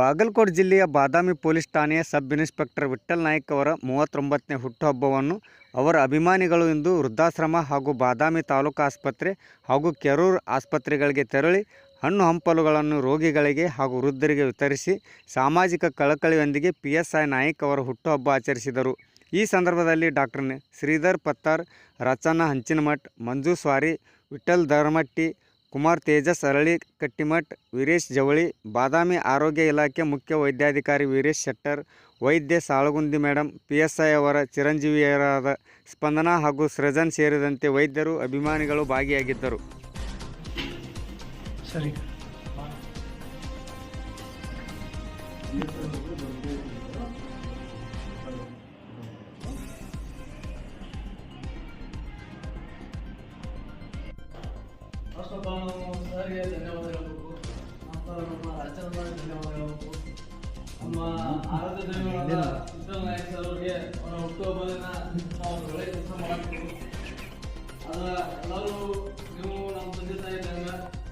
ಬಾಗಲಕೋಟೆ ಜಿಲ್ಲೆಯ ಬಾದಾಮಿ ಪೊಲೀಸ್ ಠಾಣೆಯ sub inspector Vithal Naik ಅವರ ಮೂವತ್ತೊಂಬತ್ತನೇ ಹುಟ್ಟುಹಬ್ಬವನ್ನು ಅವರ ಅಭಿಮಾನಿಗಳು ಇಂದು ವೃದ್ಧಾಶ್ರಮ ಹಾಗೂ ಬಾದಾಮಿ ತಾಲೂಕು ಆಸ್ಪತ್ರೆ ಹಾಗೂ ಕೆರೂರು ಆಸ್ಪತ್ರೆಗಳಿಗೆ ತೆರಳಿ ಹಣ್ಣು ಹಂಪಲುಗಳನ್ನು ರೋಗಿಗಳಿಗೆ ಹಾಗೂ ವೃದ್ಧರಿಗೆ ವಿತರಿಸಿ ಸಾಮಾಜಿಕ ಕಳಕಳಿಯೊಂದಿಗೆ ಪಿ ಎಸ್ ಐ ನಾಯ್ಕ್ ಅವರ ಹುಟ್ಟುಹಬ್ಬ ಆಚರಿಸಿದರು. ಈ ಸಂದರ್ಭದಲ್ಲಿ ಡಾಕ್ಟರ್ ಶ್ರೀಧರ್ ಪತ್ತಾರ್, ರಚನಾ ಹಂಚಿನಮಠ್, ಮಂಜು ಸ್ವಾರಿ ವಿಠಲ್ ಧರ್ಮಟ್ಟಿ ಕುಮಾರ್ ತೇಜಸ್, ಅರಳಿ ಕಟ್ಟಿಮಠ್, ವೀರೇಶ್ ಜವಳಿ, ಬಾದಾಮಿ ಆರೋಗ್ಯ ಇಲಾಖೆ ಮುಖ್ಯ ವೈದ್ಯಾಧಿಕಾರಿ ವೀರೇಶ್ ಶೆಟ್ಟರ್, ವೈದ್ಯ Salagundi madam P S I ಅವರ ಚಿರಂಜೀವಿಯರಾದ ಸ್ಪಂದನಾ ಹಾಗೂ ಸೃಜನ್ ಸೇರಿದಂತೆ ವೈದ್ಯರು, ಅಭಿಮಾನಿಗಳು ಭಾಗಿಯಾಗಿದ್ದರು. ಸರಿ. ಫಸ್ಟ್ ಆಫ್ ಆಲ್ ನಾವು ಸರ್ಗೆ ಧನ್ಯವಾದ ಹೇಳಬೇಕು ನಂತರ ನಮ್ಮ ರಚನಾ ಧನ್ಯವಾದ ಹೇಳ್ಬೇಕು ನಮ್ಮ ಆರಾಧ್ಯ ದೈವಗಳಾದ ವಿಠಲ್ ನಾಯಕ್ ಸರ್ ಅವರಿಗೆ ಅವರ ಹುಟ್ಟುಹಬ್ಬದನ್ನ ನಾವು ಒಳ್ಳೆ ಕೆಲಸ ಮಾಡಬೇಕು ಅದ ಎಲ್ಲರೂ ನೀವು ನಮ್ಮ ತಂದೆ ತಾಯಿ ಇದ್ದಾಗ,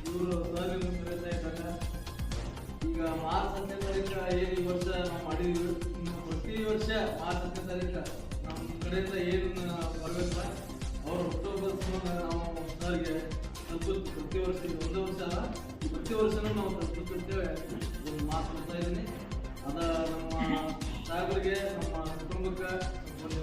ಇವರು ಸರ್ ನಿಮ್ಮ ತಂದೆ ತಾಯಿ ಇದ್ದಾಗ, ಈಗ ಮಾರ್ಚ್ ಹತ್ತನೇ ತಾರೀಕು ಏನು ಈ ವರ್ಷ ನಾವು ಮಾಡಿದ್ವಿ. ಪ್ರತಿ ವರ್ಷ ಮಾರ್ಚ್ ಹತ್ತನೇ ತಾರೀಕು ನಮ್ಮ ಕಡೆಯಿಂದ ಏನು ಬರಬೇಕು ಅವ್ರ ಹುಟ್ಟುಹಬ್ಬದ ನಾವು ತಲುಪುತ್ತೆ ಪ್ರತಿ ವರ್ಷ ಒಂದೇ ವರ್ಷ ಅಲ್ಲ ಪ್ರತಿ ವರ್ಷನೂ ನಾವು ಪ್ರಸ್ತುತಿರ್ತೇವೆ ಒಂದು ಮಾತು ಕೊಡ್ತಾ ಇದ್ದೀನಿ. ಅದ ನಮ್ಮ ಸಾಹೇಬರಿಗೆ ನಮ್ಮ ಕುಟುಂಬಕ್ಕೆ ಒಂದು